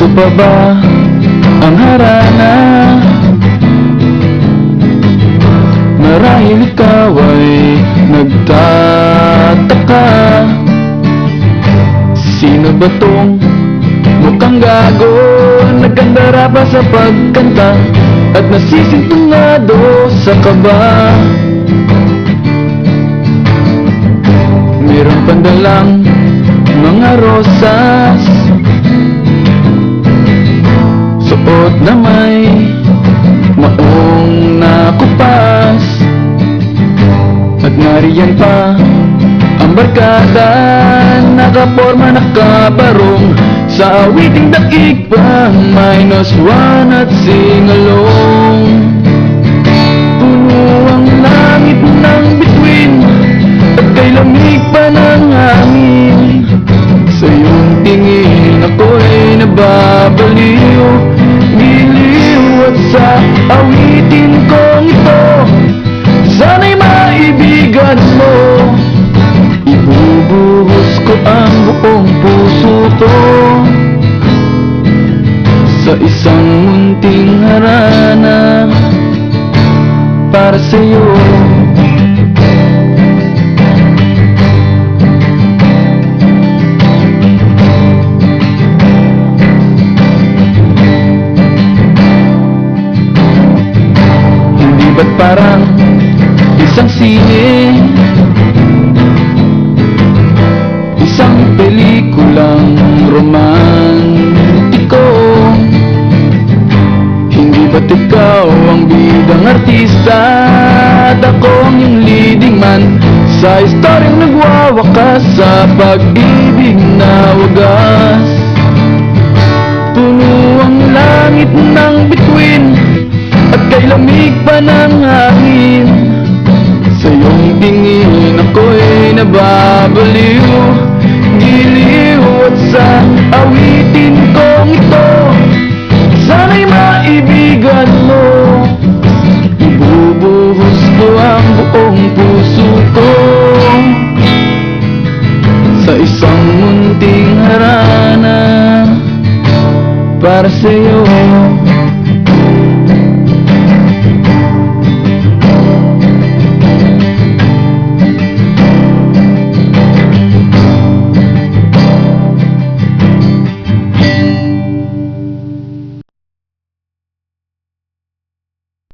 Puso pa ba ang harana? Marahil ikaw ay nagtataka. Sino ba tong mukhang gago Nagkandara pa sa pagkanta At nasisintungado sa kaba? Meron pandalang mga rosas na may maong nakupas. At nariyan pa ang barkada Nakaporma nakabarong. Sa awiting daig pa Minus one at singalong. Puno ang langit ng bituin At kay lamig pa ng hangin. Sa iyong tingin ako'y nababaliw sa awitin kong ito Sana'y maibigan mo. Ibubuhos ko ang buong puso ko Sa isang munting harana Para sa'yo ba't parang isang sine Isang pelikulang romantiko Hindi ba't ikaw ang bidang artista? At ako ang leading man Sa istoryang nagwawakas Sa pag-ibig na wagas. Puno ang langit ng bituin ng hangin. Sa iyong tingin ako'y nababaliw. Giliw at sa awitin kong ito Sana'y maibigan mo. Ibubuhos ko ang buong puso ko. Sa isang munting harana Para sa'yo